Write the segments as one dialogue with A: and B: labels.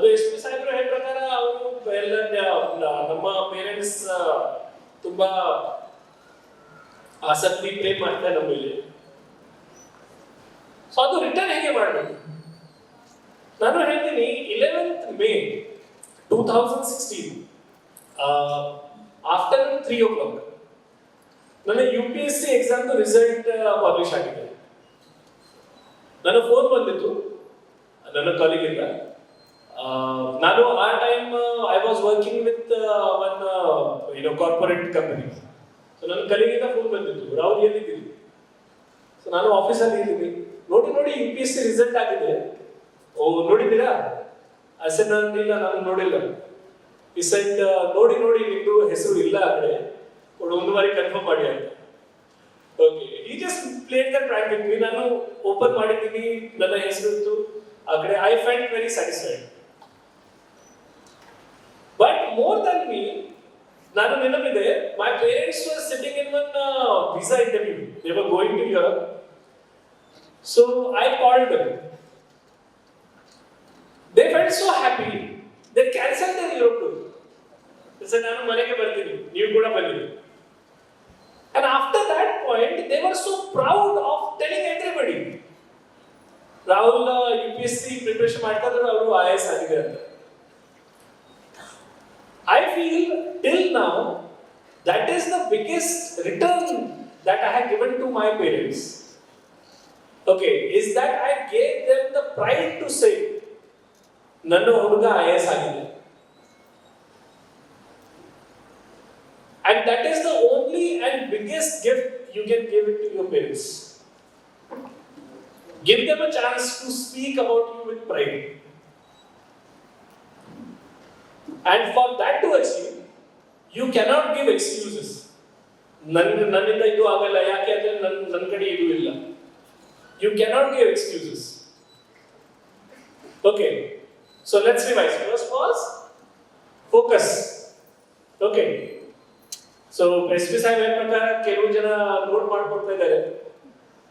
A: ಅದು ಪಿ ಸಾಹೇಬ್ರು ಹೇಳಿದ ಪ್ರಕಾರ ಅವರು ಎಲ್ಲ ನಮ್ಮ ಪೇರೆಂಟ್ಸ್ ತುಂಬಾ ಆಸಕ್ತಿ ಪ್ಲೇ ಮಾಡ್ತಾರೆ ನಮ್ಮ ಮೇಲೆ ಸೊ ಅದು ರಿಟರ್ನ್ ಹೇಗೆ ಮಾಡಬೇಕು? ನಾನು ಹೇಳ್ತೀನಿ eleven May two thousand sixteen afternoon three o'clock ನನ್ನ U P S C exam result publish ಆಗಿದೆ ನನ್ನ ಫೋನ್ ಬಂದಿತ್ತು, ನನ್ನ ಕಾಲೇಜಿಂದ ನಾನು ಆ time I was working with one ಏನೋ ಕಾರ್ಪೊರೇಟ್ ಕಂಪನಿ ಸೊ ನನ್ನ ಕಲಿಗಿಂದ ಫೋನ್ ಬಂದಿತ್ತು. ರಾಹುಲ್ ಎಲ್ಲಿದ್ದೀನಿ ಸೊ ನಾನು ಆಫೀಸಲ್ಲಿ ಇದ್ದೀನಿ. ನೋಡಿ ನೋಡಿ U P S C result ಆಗಿದೆ. ಓ, ನೋಡಿದ್ದೀರಾ? ಅಸೆ ಇಲ್ಲ, ನಾನು ನೋಡಿಲ್ಲ. ಈ ನೋಡಿ ನೋಡಿ ನಿಮ್ದು ಹೆಸರು ಇಲ್ಲ ಆ ಕಡೆ. ಒಂದು ಬಾರಿ ಕನ್ಫರ್ಮ್ ಮಾಡಿ ಅಂತ ಓಕೆ ಈ just played the track with me ನಾನು ಓಪನ್ ಮಾಡಿದ್ದೀನಿ. ನನ್ನ ಹೆಸರು ಇತ್ತು. ಆ ಕಡೆ I find very satisfied but more than me ನಾನು ನೆನಪಿದೆ my parents were sitting in one visa interview they were going to Europe so I called them they felt so happy they cancel their Europe tour sir ನಾನು ಮನೆಗೆ ಬರ್ತೀನಿ ನೀವು ಕೂಡ ಬನ್ನಿ And after that point, they were so proud of telling everybody. Rahul U P S C preparation ಮಾಡ್ತಾರೆ ಅವರು I S ಆಗಿದೆ ಅಂತ I feel till now that is the biggest return that I have given to my parents okay is that I gave them the pride to say ನನ್ನ ಹುಡುಗ I S ಆಗಿದೆ And that is the only and biggest gift you can give it to your parents. Give them a chance to speak about you with pride. And for that to achieve, you cannot give excuses. ನನ್ನ ನನ್ನಿಂದ ಇದು ಆಗಲ್ಲ ಯಾಕೆ ಅಂದ್ರೆ ನನ್ನ ನನ್ನ ಕಡೆ ಇದು ಇಲ್ಲ you cannot give excuses okay so let's revise first was focus okay so S P Saheb ಹೇಳಿದ ಪ್ರಕಾರ ಕೆಲವು ಜನ ನೋಟ್ ಮಾಡ್ಕೊಡ್ತಾ ಇದ್ದಾರೆ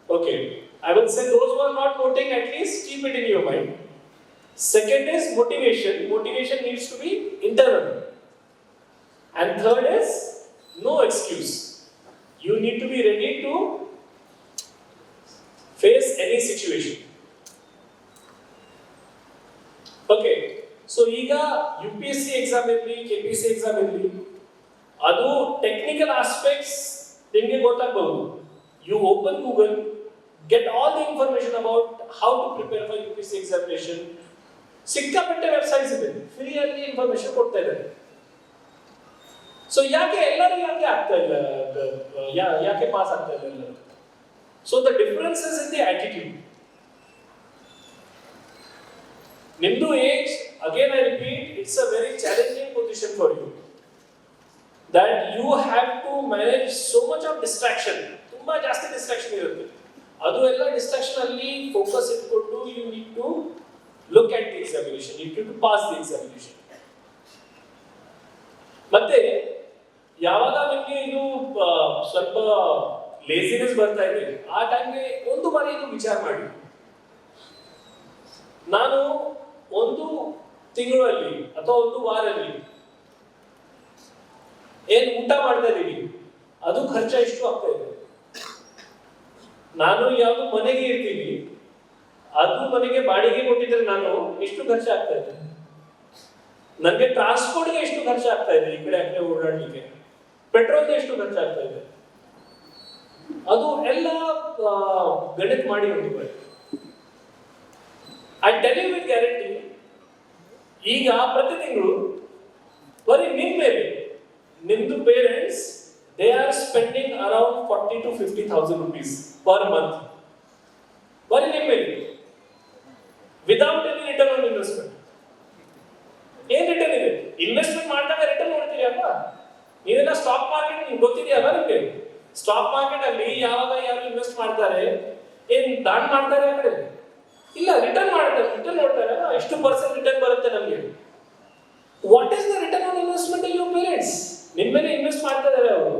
A: okay I will say those are not noting at least keep it in your mind second is motivation motivation needs to be internal and third is no excuse you need to be ready to face any situation okay so ಈಗ U P S C exam ಇರಲಿ K P S C exam ಇರಲಿ ಅದು technical aspects ನಿಮಗೆ ಗೊತ್ತಾಗಬಹುದು you open Google get all the information about how to prepare for U P C examination ಸಿಕ್ಕಾಪಟ್ಟೆ websites ಇದೆ ಫ್ರೀಯಲ್ಲಿ information ಕೊಡ್ತಾ ಇದ್ದಾರೆ ಸೊ ಯಾಕೆ ಎಲ್ಲರೂ ಯಾಕೆ ಆಗ್ತಾ ಇಲ್ಲ ಯಾ- ಯಾಕೆ ಪಾಸ್ ಆಗ್ತಾ ಇಲ್ಲ ಎಲ್ಲರೂ so the differences in the attitude ನಿಮ್ದು age again I repeat it's a very challenging position for you that you have to manage so much of distraction ತುಂಬಾ ಜಾಸ್ತಿ ಡಿಸ್ಟ್ರಾಕ್ಷನ್ ಇರುತ್ತೆ ಅದು ಎಲ್ಲ ಡಿಸ್ಟ್ರಾಕ್ಷನ್ ಅಲ್ಲಿ ಫೋಕಸ್ ಇಟ್ಕೊಂಡು you need to look at the examination you to pass the examination ಮತ್ತೆ, ಯಾವಾಗ ನಿಮಗೆ ಇದು ಸ್ವಲ್ಪ ಲೇಸಿನೆಸ್ ಬರ್ತಾ ಇದೆ, ಆ ಟೈಮ್ಗೆ ಒಂದು ಬಾರಿ ಇದು ವಿಚಾರ ಮಾಡಿ. ನಾನು ಒಂದು ತಿಂಗಳಲ್ಲಿ ಅಥವಾ ಒಂದು ವಾರಲ್ಲಿ ಏನ್ ಊಟ ಮಾಡ್ತಾ ಇದ್ದೀನಿ ಅದು ಖರ್ಚು ಎಷ್ಟು ಆಗ್ತಾ ಇದೆ. ನಾನು ಯಾವುದು ಮನೆಗೆ ಇರ್ತೀನಿ ಅದು ಮನೆಗೆ ಬಾಡಿಗೆ ಕೊಟ್ಟಿದ್ರೆ ನಾನು ಎಷ್ಟು ಖರ್ಚು ಆಗ್ತಾ ಇದೆ ನನಗೆ ಟ್ರಾನ್ಸ್ಪೋರ್ಟ್ಗೆ ಎಷ್ಟು ಖರ್ಚು ಆಗ್ತಾ ಇದೆ ಈ ಕಡೆ ಆ ಓಡಾಡಲಿಕ್ಕೆ. ಪೆಟ್ರೋಲ್ಗೆ ಎಷ್ಟು ಖರ್ಚು ಆಗ್ತಾ ಇದೆ ಅದು ಎಲ್ಲ ಗಣಿತ ಮಾಡಿ ಬಾರಿ. I tell you with guarantee ಈಗ ಪ್ರತಿ ತಿಂಗಳು ಬರೀ ನಿಮ್ ಮೇಲೆ, ನಿಮ್ದು parents they are spending around forty to fifty thousand rupees per month ಬರೀ ನಿಮ್ಮ ಮೇಲೆ without any return on investment ಏನ್ ರಿಟರ್ನ್ ಇದೆ ಇನ್ವೆಸ್ಟ್ಮೆಂಟ್ ಮಾಡಿದಾಗ ರಿಟರ್ನ್ ನೋಡ್ತೀರಿ ಅಲ್ವಾ? ನೀವೆಲ್ಲ ಸ್ಟಾಕ್ ಮಾರ್ಕೆಟ್ ನಿಮ್ಗೆ ಗೊತ್ತಿದೆಯಲ್ಲ ನಿಮಗೆ? ಸ್ಟಾಕ್ ಮಾರ್ಕೆಟ್ ಅಲ್ಲಿ ಯಾವಾಗ ಯಾರು ಇನ್ವೆಸ್ಟ್ ಮಾಡ್ತಾರೆ, ಏನ್ ದಾನ್ ಮಾಡ್ತಾರೆ ಅಂದ್ರೆ ಇಲ್ಲ ರಿಟರ್ನ್ ಮಾಡ್ತಾರೆ ರಿಟರ್ನ್ ನೋಡ್ತಾರೆ? ಎಷ್ಟು ಪರ್ಸೆಂಟ್ ರಿಟರ್ನ್ ಬರುತ್ತೆ ನಮಗೆ? What is the return on investment your parents ನಿಮ್ಮ ಮೇಲೆ ಇನ್ವೆಸ್ಟ್ ಮಾಡ್ತಾ ಇದ್ದಾರೆ ಅವರು.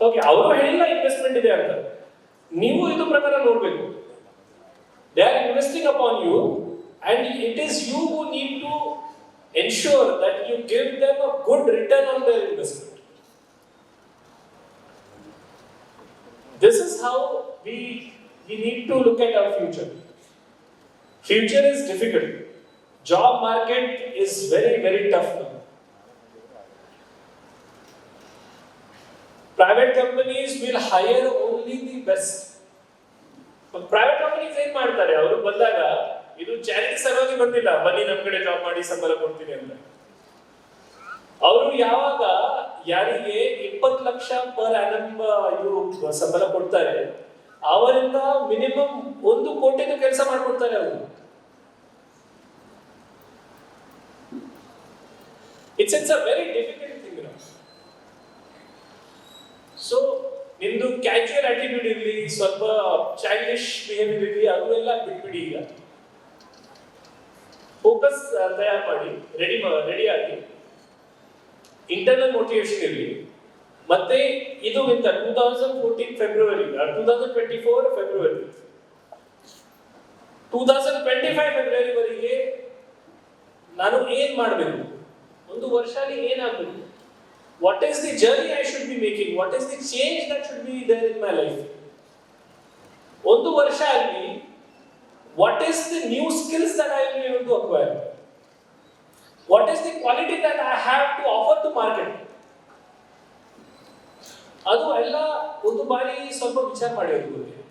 A: ಓಕೆ ಅವರು ಹೇಳಿಲ್ಲ ಇನ್ವೆಸ್ಟ್ಮೆಂಟ್ ಇದೆ ಅಂತ. ನೀವು ಇದು ಪ್ರಕಾರ ನೋಡಬೇಕು. They are investing upon you and it is you who need to ensure that you give them a good return on their investment. This is how we, we need to look at our future. Future is difficult. Job market is very, very tough now. Private companies will hire only the best. Private companies ಏನ್ ಮಾಡ್ತಾರೆ ಅವರು ಬಂದಾಗ ಇದು charity ಸಲುವಾಗಿ ಬಂದಿಲ್ಲ. ಬನ್ನಿ ನಮ್ ಕಡೆ ಜಾಬ್ ಮಾಡಿ ಸಂಬಳ ಕೊಡ್ತೀನಿ ಅಂತ. ಅವರು ಯಾವಾಗ ಯಾರಿಗೆ ಇಪ್ಪತ್ತು ಲಕ್ಷ ಪರ್ ಆನಮ್ ಇವರು ಸಂಬಳ ಕೊಡ್ತಾರೆ, ಅವರಿಂದ ಮಿನಿಮಮ್ ಒಂದು ಕೋಟಿ ಕೆಲಸ ಮಾಡ್ಕೊಡ್ತಾರೆ ಅವರು. It's it's a very difficult thing so ನಿಮ್ದು ಕ್ಯಾಶುಯಲ್ ಆಟಿಟ್ಯೂಡ್ ಇರಲಿ, ಸ್ವಲ್ಪ ಚೈಲ್ಡಿಶ್ ಬಿಹೇವಿಯರ್ ಇರಲಿ ಅದು ಎಲ್ಲ ಬಿಟ್ಬಿಡಿ ಈಗ. ಫೋಕಸ್ ತಯಾರು ಮಾಡಿ ರೆಡಿ ರೆಡಿ ಆಗಿ ಇಂಟರ್ನಲ್ ಮೋಟಿವೇಶನ್ ಇರಲಿ. ಮತ್ತೆ ಇದು ಇಂತ two thousand fourteen February two thousand twenty four February two thousand twenty five ಫೆಬ್ರವರಿವರೆಗೆ ನಾನು ಏನ್ ಮಾಡಬೇಕು? ಒಂದು ವರ್ಷ ಅಲ್ಲಿ ಏನಾಗಬೇಕು? What is the journey I should be making what is the change that should be there in my life ಒಂದು ವರ್ಷ ಅಲ್ಲಿ what is the new skills that I will to acquire what is the quality that I have to offer to market ಅದು ಎಲ್ಲ ಒಂದು ಬಾರಿ ಸ್ವಲ್ಪ ವಿಚಾರ ಮಾಡಿ ಬಗ್ಗೆ